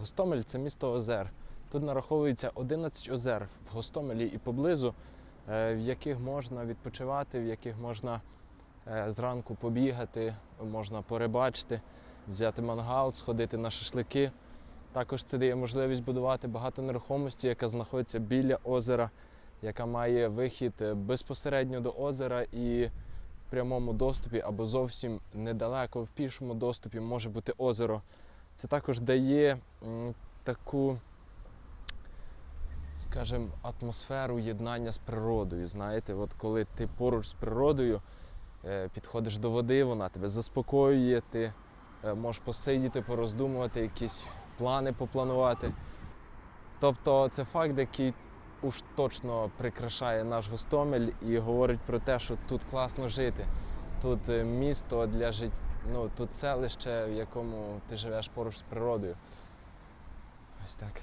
Гостомель це місто озер. Тут нараховується 11 озер в Гостомелі і поблизу, е, в яких можна відпочивати, в яких можна е, зранку побігати, можна порибачити, взяти мангал, сходити на шашлики. Також це дає можливість будувати багато нерухомості, яка знаходиться біля озера, яка має вихід е, безпосередньо до озера і в прямому доступі або зовсім недалеко в пішому доступі може бути озеро. Це також дає таку, скажімо, атмосферу єднання з природою. Знаєте, от коли ти поруч з природою е, підходиш до води, вона тебе заспокоює, ти е, можеш посидіти, пороздумувати, якісь плани попланувати. Тобто це факт, який уж точно прикрашає наш Гостомель і говорить про те, що тут класно жити. Тут е, місто для життя, ну тут селище, в якому ти живеш поруч з природою. Ось так.